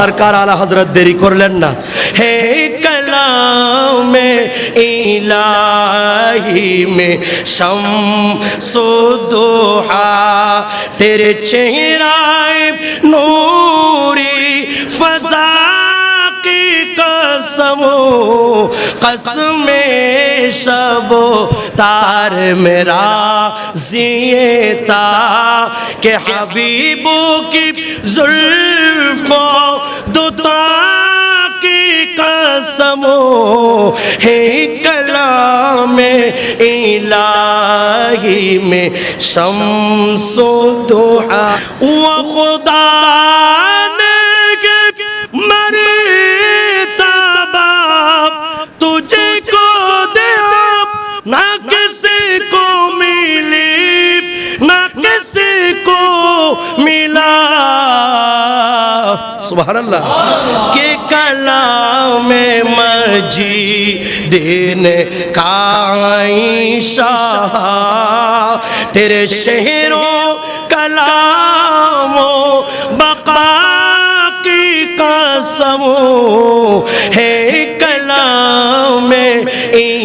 সরকার আলা হজরত দেরি করলেন না হে কলাম ইলাহি মে শমসুদোহা তেরে চেহরায় নূরি ফজা کی قسم قسم شب تار میرا زیتا کہ حبیبوں کی زلفوں ہے کلام الہی میں شمس و دوحا و خدا نے সুবহানাল্লাহ। কে কালামে মজি দিন কাইশা তেরে শহরো কালামো বকা কি কসম হে কালামে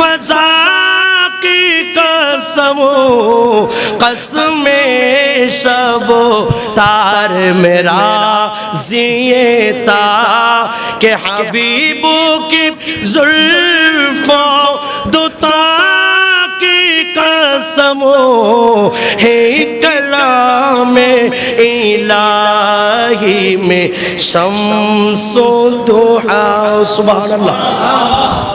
فضا کی قسم قسم شب تار میرا زیتا کہ حبیبوں کی زلفوں دوتا کی قسم ہے کلام الہی میں شمس و دوحا سبحان اللہ۔